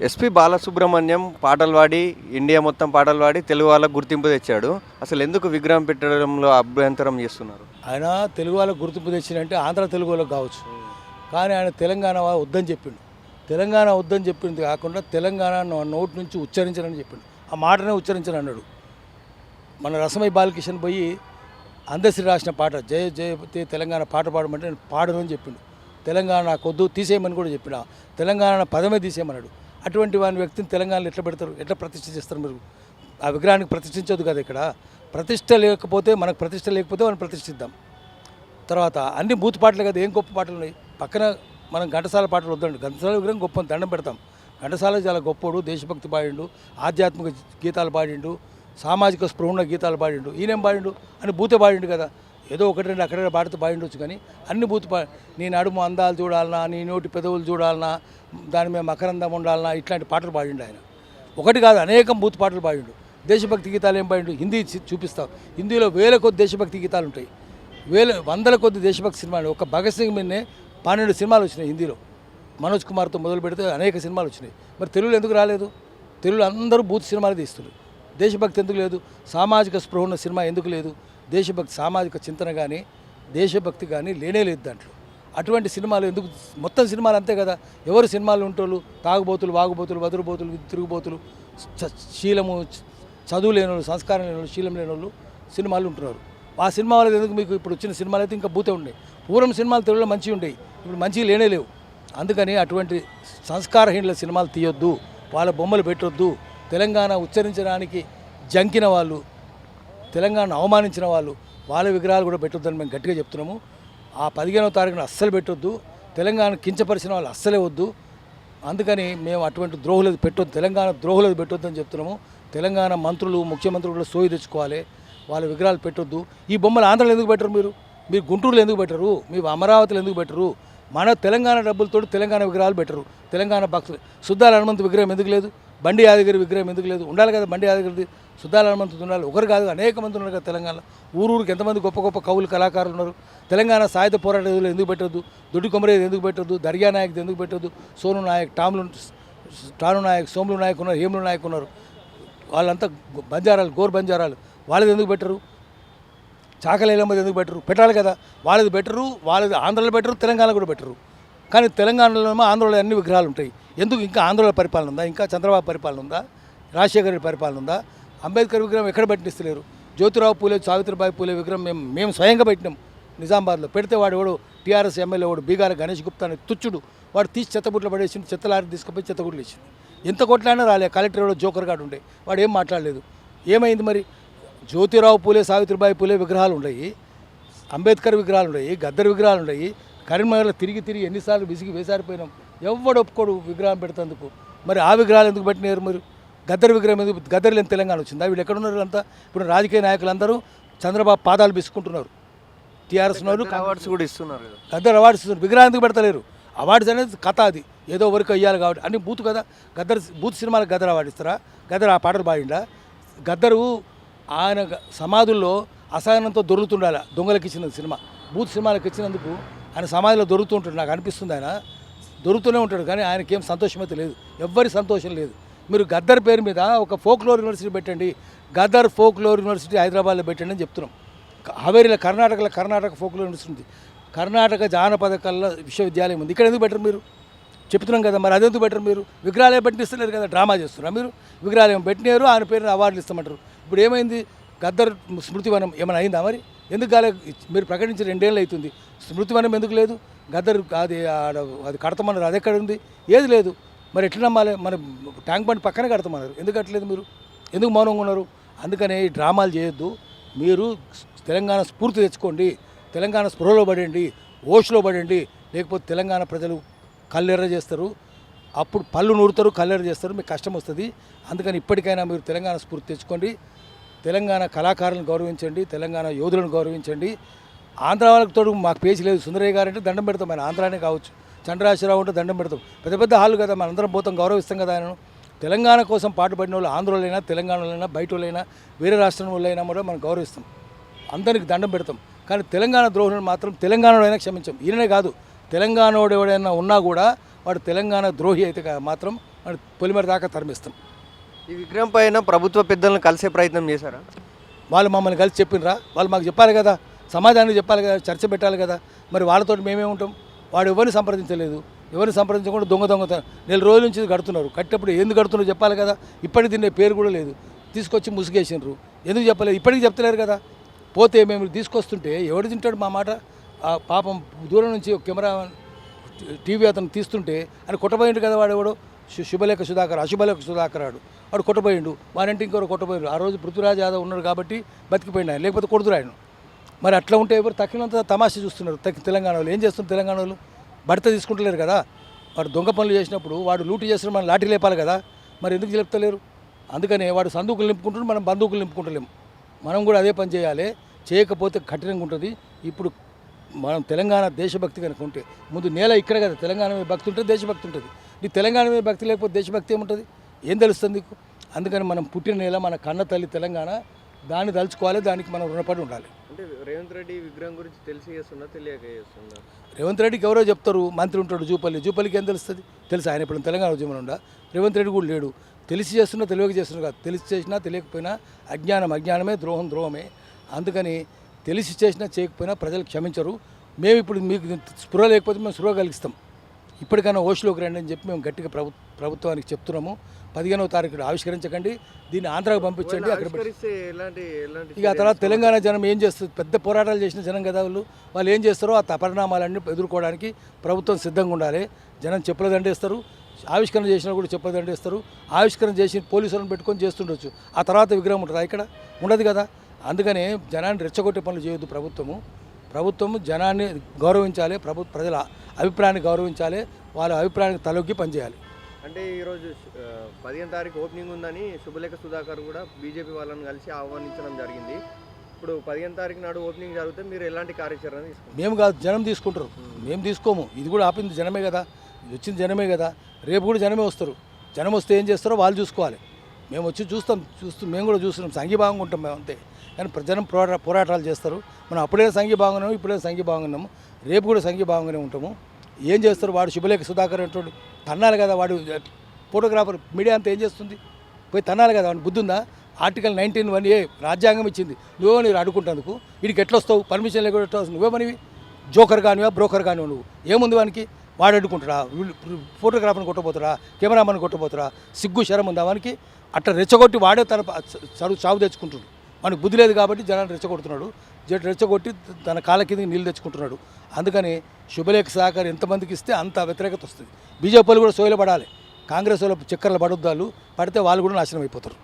SP Balasubrahmanyam పాటలు పాడి India మొత్తం పాటలు పాడి తెలుగు వాళ్ళకు గుర్తింపు తెచ్చాడు. అసలు ఎందుకు విగ్రహం పెట్టడంలో అభ్యంతరం చేస్తున్నారు? ఆయన తెలుగు వాళ్ళకు గుర్తింపు తెచ్చినంటే ఆంధ్ర తెలుగు కావచ్చు. కానీ ఆయన తెలంగాణ వద్దని చెప్పిండు. తెలంగాణ వద్దని చెప్పింది కాకుండా తెలంగాణ నోటి నుంచి ఉచ్చరించనని చెప్పిండు. ఆ మాటనే ఉచ్చరించను అన్నాడు మన రసమై బాలకిషన్ పోయి అందశ్రీ రాసిన పాట జయ జయపతి తెలంగాణ పాట పాడమంటే నేను పాడను అని చెప్పిండు. తెలంగాణ నాకు వద్దు తీసేయమని కూడా చెప్పిన. తెలంగాణ పదమే తీసేయమన్నాడు. అటువంటి వాని వ్యక్తిని తెలంగాణలో ఎట్లా పెడతారు? ఎట్లా ప్రతిష్ఠ చేస్తారు మీరు? ఆ విగ్రహానికి ప్రతిష్ఠించదు కదా ఇక్కడ? ప్రతిష్ట లేకపోతే మనకు ప్రతిష్ట లేకపోతే మనం ప్రతిష్ఠిద్దాం. తర్వాత అన్ని బూత్ పాటలు కదా ఏం గొప్ప పాటలు ఉన్నాయి? పక్కన మనం ఘంటసాల పాటలు వద్దండి. ఘంటసాల విగ్రహం గొప్ప దండం పెడతాం. ఘంటసాల చాలా గొప్పోడు దేశభక్తి పాడిండు ఆధ్యాత్మిక గీతాలు పాడిండు సామాజిక స్పృహణ గీతాలు పాడిండు. ఈయనేం పాడిండు? అని బూతే పాడిండు కదా. ఏదో ఒకటి రెండు అక్కడ పాడితే పాడిండొచ్చు కానీ అన్ని బూత్ నీ నడుము అందాలు చూడాలన్నా నీ నోటి పెదవులు చూడాలన్నా దాని మీద మకరందం ఉండాలన్నా ఇట్లాంటి పాటలు పాడిండు ఆయన. ఒకటి కాదు అనేకం బూత్ పాటలు పాడిండు. దేశభక్తి గీతాలు ఏం పాడిండు? హిందీ చూపిస్తావు చూపిస్తాం. హిందీలో వేల కొద్ది దేశభక్తి గీతాలు ఉంటాయి. వేల వందల కొద్ది దేశభక్తి సినిమాలు. ఒక భగత్ సింగ్ మీదనే పన్నెండు సినిమాలు వచ్చినాయి హిందీలో. మనోజ్ కుమార్తో మొదలు పెడితే అనేక సినిమాలు వచ్చినాయి. మరి తెలుగులో ఎందుకు రాలేదు? తెలుగులో అందరూ బూత్ సినిమాలు తీస్తున్నారు. దేశభక్తి ఎందుకు లేదు? సామాజిక స్పృహ ఉన్న సినిమా ఎందుకు లేదు? దేశభక్తి సామాజిక చింతన కానీ దేశభక్తి కానీ లేనే లేదు దాంట్లో. అటువంటి సినిమాలు ఎందుకు మొత్తం సినిమాలు అంతే కదా? ఎవరు సినిమాలు ఉంటోళ్ళు? తాగుబోతులు వాగుబోతులు వదురుబోతులు తిరుగుబోతులు శీలము చదువు లేని వాళ్ళు సంస్కారం లేని వాళ్ళు శీలం లేని వాళ్ళు సినిమాలు ఉంటున్నారు. ఆ సినిమా వాళ్ళకి ఎందుకు మీకు ఇప్పుడు వచ్చిన సినిమాలు అయితే ఇంకా బూతే ఉన్నాయి పూర్వం సినిమాలు తెలుగులో మంచిగా ఉండేవి. ఇప్పుడు మంచిగా లేనే లేవు. అందుకని అటువంటి సంస్కారహీనుల సినిమాలు తీయొద్దు. వాళ్ళ బొమ్మలు పెట్టొద్దు. తెలంగాణ ఉచ్చరించడానికి జంకిన వాళ్ళు తెలంగాణ అవమానించిన వాళ్ళు వాళ్ళ విగ్రహాలు కూడా పెట్టొద్దని మేము గట్టిగా చెప్తున్నాము. ఆ పదిహేనవ తారీఖున అస్సలు పెట్టొద్దు. తెలంగాణ కించపరిచిన వాళ్ళు అస్సలే వద్దు. అందుకని మేము అటువంటి ద్రోహులది పెట్టొద్దు. తెలంగాణ ద్రోహులది పెట్టొద్దని చెప్తున్నాము. తెలంగాణ మంత్రులు ముఖ్యమంత్రులు కూడా సోయి తెచ్చుకోవాలి. వాళ్ళ విగ్రహాలు పెట్టొద్దు. ఈ బొమ్మలు ఆంధ్రలో ఎందుకు పెట్టరు మీరు? మీరు గుంటూరులో ఎందుకు పెట్టరు? మీరు అమరావతిలో ఎందుకు పెట్టరు? మన తెలంగాణ డబ్బులతో తెలంగాణ విగ్రహాలు పెట్టరు. తెలంగాణ భక్తులు. సుద్దాల హనుమంతు విగ్రహం ఎందుకు లేదు? బండి యాదగిరి విగ్రహం ఎందుకు లేదు? ఉండాలి కదా బండి యాదగిరిది. సుద్దాల హనుమంతుడు ఉండాలి. ఒకరు కాదు అనేక మంది ఉన్నారు కదా తెలంగాణలో. ఊరూరికి ఎంతమంది గొప్ప గొప్ప కవులు కళాకారులు ఉన్నారు? తెలంగాణ సాయుధ పోరాట ఎందుకు పెట్టద్దు? దొడ్డి కొమరేది ఎందుకు పెట్టద్దు? దర్యా నాయక్ ఎందుకు పెట్టద్దు? సోను నాయక్ టాములు టాను నాయక్ సోములు నాయక్ ఉన్నారు హేములు నాయక్ ఉన్నారు. వాళ్ళంతా బంజారాలు గోర్ బంజారాలు. వాళ్ళది ఎందుకు పెట్టరు? చాకలేలమ్మది ఎందుకు పెట్టరు? పెట్టాలి కదా. వాళ్ళది బెటరు వాళ్ళది ఆంధ్రలో బెటరు తెలంగాణ కూడా బెటరు కానీ తెలంగాణలో ఆంధ్రలో అన్ని విగ్రహాలు ఉంటాయి. ఎందుకు? ఇంకా ఆంధ్రలో పరిపాలన ఉందా? ఇంకా చంద్రబాబు పరిపాలన ఉందా? రాజశేఖర రెడ్డి పరిపాలన ఉందా? అంబేద్కర్ విగ్రహం ఎక్కడ పెట్టినిస్తలేరు జ్యోతిరావు పూలే సావిత్రిబాయి పూలే విగ్రహం మేము మేము స్వయంగా పెట్టినాం. నిజామాబాద్లో పెడితే వాడు ఎవడు? టీఆర్ఎస్ ఎమ్మెల్యే వాడు బీగార గణేష్ గుప్తా అనే తుచ్చుడు. వాడు తీసి చెత్తబుట్లు పడేసిండు చెత్తలారి తీసుకుపోయి చెత్తగుట్లు వేసిండు. ఎంత కొట్లాడినా రాలే. కలెక్టర్ ఎవడో జోకర్ గాడు ఉండే. వాడు ఏం మాట్లాడలేదు. ఏమైంది మరి? జ్యోతిరావు పూలే సావిత్రిబాయి పూలే విగ్రహాలు ఉన్నాయి. అంబేద్కర్ విగ్రహాలు ఉన్నాయి. గద్దర్ విగ్రహాలు ఉన్నాయి. కరీంనగర్లో తిరిగి తిరిగి ఎన్నిసార్లు విసిగి వేసారిపోయినాం. ఎవడు ఒప్పుకోడు విగ్రహం పెడతందుకు. మరి ఆ విగ్రహాలు ఎందుకు పెట్టినారు మీరు? గద్దర్ విగ్రహం ఎందుకు? గద్దర్ లేని తెలంగాణ వచ్చిందా? వీళ్ళు ఎక్కడ ఉన్నారు అంతా? ఇప్పుడు రాజకీయ నాయకులందరూ చంద్రబాబు పాదాలు బిసుకుంటున్నారు టీఆర్ఎస్ ఉన్నారు అవార్డ్స్ కూడా ఇస్తున్నారు గద్దర్ అవార్డ్స్ ఇస్తున్నారు. విగ్రహం ఎందుకు పెడతలేరు? అవార్డ్స్ అనేది కథ అది. ఏదో వరకు అయ్యాలి కాబట్టి. అన్ని బూత్ కదా. గద్దర్ బూత్ సినిమాలకు గద్దర్ అవార్డు ఇస్తారా? గద్దర్ ఆ పాటలు పాడిండా? గద్దరు ఆయన సమాధుల్లో అసహనంతో దొరుకుతుండాల దొంగలకు ఇచ్చిన సినిమా. బూత్ సినిమాలకు ఇచ్చినందుకు ఆయన సమాధిలో దొరుకుతుంటాడు. నాకు అనిపిస్తుంది ఆయన. దొరుకుతూనే ఉంటాడు కానీ ఆయనకి ఏం సంతోషం అయితే లేదు ఎవ్వరి సంతోషం లేదు. మీరు గద్దర్ పేరు మీద ఒక ఫోక్లోర్ యూనివర్సిటీ పెట్టండి. గద్దర్ ఫోక్లోర్ యూనివర్సిటీ హైదరాబాద్లో పెట్టండి అని చెప్తున్నాం. హవేరిలో కర్ణాటకలో కర్ణాటక ఫోక్లోర్ యూనివర్సిటీ ఉంది. కర్ణాటక జానపద కళ విశ్వవిద్యాలయం ఉంది. ఇక్కడ ఎందుకు బెటర్ మీరు? చెప్తున్నాం కదా మరి అదెందుకు బెటర్ మీరు? విగ్రహాలయం పెట్టిస్తలేరు కదా డ్రామా చేస్తున్నారు మీరు? విగ్రహాలయం పెట్టినారు ఆయన పేరు అవార్డులు ఇస్తామంటారు. ఇప్పుడు ఏమైంది? గద్దర్ స్మృతివనం ఏమైనా అయిందా మరి? ఎందుకు కాలే? మీరు ప్రకటించి రెండేళ్ళు అవుతుంది. స్మృతివనం ఎందుకు లేదు? గద్దర్ అది ఆడ అది కడతామన్నారు. అది ఎక్కడ ఉంది? ఏది లేదు. మరి ఎట్లా నమ్మాలి? మన ట్యాంక్ బండ్ పక్కనే కడతామన్నారు. ఎందుకు కట్టలేదు మీరు? ఎందుకు మౌనంగా ఉన్నారు? అందుకనే ఈ డ్రామాలు చేయొద్దు. మీరు తెలంగాణ స్ఫూర్తి తెచ్చుకోండి. తెలంగాణ స్పృహలో పడండి. ఓష్లో పడండి. లేకపోతే తెలంగాణ ప్రజలు కళ్ళెర్ర చేస్తారు. అప్పుడు పళ్ళు నూరుతారు కళ్ళెర్ర చేస్తారు. మీకు కష్టం వస్తుంది. అందుకని ఇప్పటికైనా మీరు తెలంగాణ స్ఫూర్తి తెచ్చుకోండి. తెలంగాణ కళాకారులను గౌరవించండి తెలంగాణ యోధులను గౌరవించండి. ఆంధ్ర వాళ్ళకి తోడు మాకు పేచి లేదు. సుందరయ్య గారు అంటే దండం పెడతాం. ఆయన ఆంధ్రానే కావచ్చు. చంద్రరాశరావు అంటే దండం పెడతాం. పెద్ద పెద్ద హాల్ కదా. మన అందరం పోతాం. గౌరవిస్తాం కదా ఆయనను. తెలంగాణ కోసం పాటుపడిన వాళ్ళు ఆంధ్రలోనైనా తెలంగాణలోనైనా బయట వాళ్ళైనా వేరే రాష్ట్రం వాళ్ళైనా కూడా మనం గౌరవిస్తాం. అందరికి దండం పెడతాం. కానీ తెలంగాణ ద్రోహులను మాత్రం తెలంగాణలో అయినా క్షమించాం. ఈయననే కాదు. తెలంగాణ ఎవడైనా ఉన్నా కూడా వాడు తెలంగాణ ద్రోహి అయితే మాత్రం వాడు పొలిమేర దాకా తరిమిస్తాం. ఈ విగ్రహం పైన ప్రభుత్వ పెద్దలను కలిసే ప్రయత్నం చేశారా? వాళ్ళు మమ్మల్ని కలిసి చెప్పినరా? వాళ్ళు మాకు చెప్పాలి కదా సమాజానికి చెప్పాలి కదా చర్చ పెట్టాలి కదా. మరి వాళ్ళతో మేమే ఉంటాం. వాడు ఎవరిని సంప్రదించలేదు. ఎవరిని సంప్రదించకుండా దొంగ దొంగ నెల రోజుల నుంచి కడుతున్నారు. కట్టేప్పుడు ఎందుకు కడుతున్నారు చెప్పాలి కదా. ఇప్పటికి తినే పేరు కూడా లేదు. తీసుకొచ్చి ముసుగేసినారు ఎందుకు చెప్పలేదు? ఇప్పటికి చెప్తలేరు కదా. పోతే మేము తీసుకొస్తుంటే ఎవడు తింటాడు మా మాట? ఆ పాపం దూరం నుంచి కెమెరా టీవీ అతను తీస్తుంటే అని కొట్టబోయిండు కదా వాడు ఎవడో శుభలేఖ సుధాకర్ అశుభలేఖ సుధాకర్ వాడు వాడు కొట్టబోయిండు. వాడంటే ఇంకొకరు కొట్టబోయారు ఆ రోజు పృథ్వీరాజ్ యాదవ్ ఉన్నారు కాబట్టి బతికిపోయిండు ఆయన. లేకపోతే కొడుతురాయను మరి అట్లా ఉంటే ఎవరు తక్కినంత తమాషా చూస్తున్నారు. తక్కి తెలంగాణ వాళ్ళు. ఏం చేస్తున్నారు తెలంగాణ వాళ్ళు? తీసుకుంటలేరు కదా. వాడు దొంగ పనులు చేసినప్పుడు వాడు లూటు చేసిన మనం లాఠీ లేపాలి కదా. మరి ఎందుకు చెప్తలేరు అందుకనే వాడు సందుకులు నింపుకుంటున్నాడు మనం బందూకులు నింపుకుంటలేము. మనం కూడా అదే పని చేయాలి. చేయకపోతే కఠినంగా ఉంటుంది. ఇప్పుడు మనం తెలంగాణ దేశభక్తి కనుక ఉంటే ముందు నేల ఇక్కడ కదా. తెలంగాణ భక్తి ఉంటుంది దేశభక్తి ఉంటుంది. నీ తెలంగాణ మీద భక్తి లేకపోతే దేశభక్తి ఏముంటుంది? ఏం తెలుస్తుంది నీకు? అందుకని మనం పుట్టిన నేల మన కన్న తల్లి తెలంగాణ దాన్ని తలుచుకోవాలి దానికి మనం రుణపడి ఉండాలి. అంటే రేవంత్ రెడ్డి విగ్రహం గురించి తెలిసి చేస్తున్నా తెలియక చేస్తున్నా? రేవంత్ రెడ్డికి ఎవరో చెప్తారు మంత్రి ఉంటాడు జూపల్లి. జూపల్లికి ఏం తెలుస్తుంది? తెలుసు ఆయన ఇప్పుడు తెలంగాణ ఉద్యమంలో ఉండా. రేవంత్ రెడ్డి కూడా లేడు. తెలిసి చేస్తున్నా తెలియక చేస్తున్నా కాదు. తెలిసి చేసినా తెలియకపోయినా అజ్ఞానం అజ్ఞానమే ద్రోహం ద్రోహమే. అందుకని తెలిసి చేసినా చేయకపోయినా ప్రజలు క్షమించరు. మేము ఇప్పుడు మీకు స్పృహ లేకపోతే మేము స్పృహ కలిగిస్తాం. ఇప్పటికైనా ఓషిలోకి రండి అని చెప్పి మేము గట్టిగా ప్రభు ప్రభుత్వానికి చెప్తున్నాము. పదిహేనవ తారీఖు ఆవిష్కరించకండి. దీన్ని ఆంధ్రాకు పంపించండి. అక్కడ ఇక ఆ తర్వాత తెలంగాణ జనం ఏం చేస్తుంది పెద్ద పోరాటాలు చేసిన జనం కదా వాళ్ళు. వాళ్ళు ఏం చేస్తారో ఆ పరిణామాలన్నీ ఎదుర్కోవడానికి ప్రభుత్వం సిద్ధంగా ఉండాలి. జనం చెప్పుల దండేస్తారు. ఆవిష్కరణ చేసినా కూడా చెప్పుల దండేస్తారు. ఆవిష్కరణ చేసి పోలీసులను పెట్టుకొని చేస్తుండొచ్చు. ఆ తర్వాత విగ్రహం ఉంటుందా ఇక్కడ? ఉండదు కదా. అందుకనే జనాన్ని రెచ్చగొట్టే పనులు చేయొద్దు ప్రభుత్వము. ప్రభుత్వము జనాన్ని గౌరవించాలి ప్రభు ప్రజల అభిప్రాయాన్ని గౌరవించాలి వాళ్ళ అభిప్రాయానికి తలొగ్గి పనిచేయాలి. అంటే ఈరోజు పదిహేను తారీఖు ఓపెనింగ్ ఉందని శుభలేఖ సుధాకర్ కూడా బీజేపీ వాళ్ళని కలిసి ఆహ్వానించడం జరిగింది. ఇప్పుడు పదిహేను తారీఖు నాడు ఓపెనింగ్ జరిగితే మీరు ఎలాంటి కార్యాచరణ తీసుకుంటారు? మేము కాదు జనం తీసుకుంటారు. మేము తీసుకోము. ఇది కూడా ఆపింది జనమే కదా. వచ్చింది జనమే కదా. రేపు కూడా జనమే వస్తారు. జనం వస్తే ఏం చేస్తారో వాళ్ళు చూసుకోవాలి. మేము వచ్చి చూస్తాం చూస్తూ మేము కూడా చూస్తున్నాం సంఘీభావంగా ఉంటాం మేము అంతే. కానీ ప్ర- పోరాట పోరాటాలు చేస్తారు. మనం అప్పుడే సంఘీభావంగా ఉన్నాము ఇప్పుడే సంఘీభావంగా ఉన్నాము రేపు కూడా సంఘీభావంగానే ఉంటాము. ఏం చేస్తారు? వాడు శుభలేఖ సుధాకర్ అంటాడు తన్నాలి కదా వాడు ఫోటోగ్రాఫర్ మీడియా అంతా ఏం చేస్తుంది? పోయి తన్నాలి కదా వాడిని బుద్ధిందా? ఆర్టికల్ నైన్టీన్ వన్ ఏ రాజ్యాంగం ఇచ్చింది. నువ్వే నీరు అడుకుంటందుకు వీడికి ఎట్లా వస్తావు పర్మిషన్ లేకుండా ఎట్లా వస్తావు? నువ్వే మనవి? జోకర్ కానివా బ్రోకర్ కానివా నువ్వు? ఏముంది వానికి? వాడు అడ్డుకుంటాడా ఫోటోగ్రాఫర్ని కొట్టబోతురా కెమెరామన్ కొట్టబోతురా సిగ్గు శరం ఉందా వానికి? అట్లా రెచ్చగొట్టి వాడే తన చదువు చావు తెచ్చుకుంటున్నాడు. మనకు బుద్ధి లేదు కాబట్టి జనాన్ని రెచ్చగొడుతున్నాడు. జట్ రెచ్చగొట్టి తన కాళ్ళ కింద నీళ్ళు తెచ్చుకుంటున్నాడు. అందుకని శుభలేఖ సహకారం ఎంతమందికి ఇస్తే అంత వ్యతిరేకత వస్తుంది. బీజేపీ కూడా సోయలు పడాలి. కాంగ్రెస్ వాళ్ళు చక్కర్లు పడొద్దాలు పడితే వాళ్ళు కూడా నాశనం అయిపోతారు.